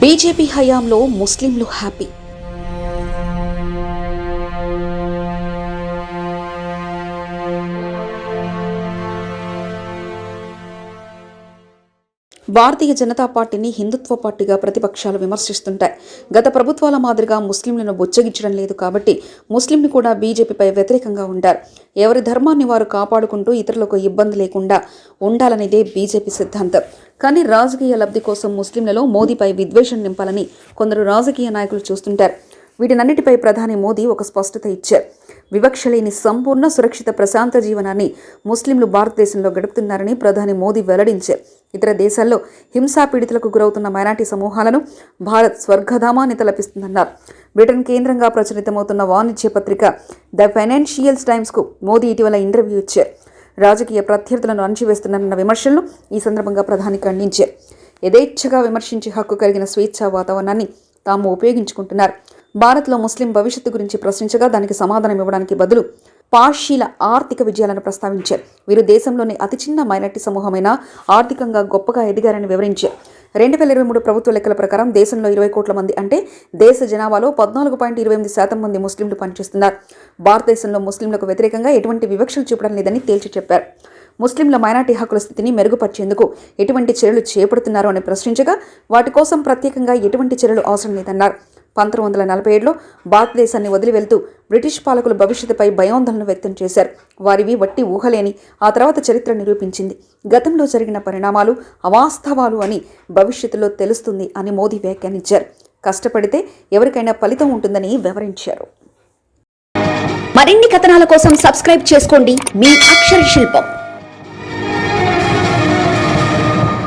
BJP హయాంలో ముస్లింలు happy. Bharatiya Janata పార్టీని హిందుత్వ పార్టీగా ప్రతిపక్షాలు విమర్శిస్తుంటాయి. గత ప్రభుత్వాల మాదిరిగా ముస్లింలను బుచ్చగించడం లేదు కాబట్టి ముస్లింలు కూడా బీజేపీపై వ్యతిరేకంగా ఉంటారు ఎవరి ధర్మాన్ని వారు కాపాడుకుంటూ ఇతరులకు ఇబ్బంది లేకుండా ఉండాలనేదే బీజేపీ సిద్ధాంతం. కానీ రాజకీయ లబ్ధి కోసం ముస్లింలలో మోదీపై విద్వేషం నింపాలని కొందరు రాజకీయ నాయకులు చూస్తుంటారు. వీటినన్నిటిపై ప్రధాని మోదీ ఒక స్పష్టత ఇచ్చారు. వివక్ష లేని సంపూర్ణ సురక్షిత ప్రశాంత జీవనాన్ని ముస్లింలు భారతదేశంలో గడుపుతున్నారని ప్రధాని మోదీ వెల్లడించారు. ఇతర దేశాల్లో హింసా పీడితులకు గురవుతున్న మైనార్టీ సమూహాలను భారత్ స్వర్గధామాన్ని తలపిస్తుందన్నారు. బ్రిటన్ కేంద్రంగా ప్రచురితమవుతున్న వాణిజ్య పత్రిక ద ఫైనాన్షియల్ టైమ్స్కు మోదీ ఇటీవల ఇంటర్వ్యూ ఇచ్చారు. రాజకీయ ప్రత్యర్థులను అణచివేస్తున్నారన్న విమర్శలను ఈ సందర్భంగా ప్రధాని ఖండించారు. యథేచ్ఛగా విమర్శించే హక్కు కలిగిన స్వేచ్ఛా వాతావరణాన్ని తాము ఉపయోగించుకుంటున్నారు. భారత్లో ముస్లిం భవిష్యత్తు గురించి ప్రశ్నించగా దానికి సమాధానం ఇవ్వడానికి బదులు పార్షీల ఆర్థిక విజయాలను ప్రస్తావించారు. వీరు దేశంలోని అతి చిన్న మైనార్టీ సమూహమైన ఆర్థికంగా గొప్పగా ఎదిగారని వివరించారు. రెండు వేల ఇరవై మూడు ప్రభుత్వ లెక్కల ప్రకారం దేశంలో ఇరవై కోట్ల మంది అంటే దేశ జనాభాలో పద్నాలుగు పాయింట్ ఇరవై ఎనిమిది శాతం మంది ముస్లింలు పనిచేస్తున్నారు. భారతదేశంలో ముస్లింలకు వ్యతిరేకంగా ఎటువంటి వివక్షలు చూపడం లేదని తేల్చి చెప్పారు. ముస్లింల మైనార్టీ హక్కుల స్థితిని మెరుగుపరిచేందుకు ఎటువంటి చర్యలు చేపడుతున్నారు అని ప్రశ్నించగా వాటి కోసం ప్రత్యేకంగా ఎటువంటి చర్యలు అవసరం లేదన్నారు. పంతొమ్మిది వందల నలభై ఏడులో భారతదేశాన్ని వదిలి వెళ్తూ బ్రిటిష్ పాలకుల భవిష్యత్తుపై భయాందోళన వ్యక్తం చేశారు. వారివి వట్టి ఊహలేని ఆ తర్వాత చరిత్ర నిరూపించింది. గతంలో జరిగిన పరిణామాలు అవాస్తవాలు అని భవిష్యత్తులో తెలుస్తుంది అని మోదీ వ్యాఖ్యానించారు. కష్టపడితే ఎవరికైనా ఫలితం ఉంటుందని వివరించారు. మరిన్ని కథనాల కోసం సబ్స్క్రైబ్ చేసుకోండి. మీ అక్షర శిల్పం.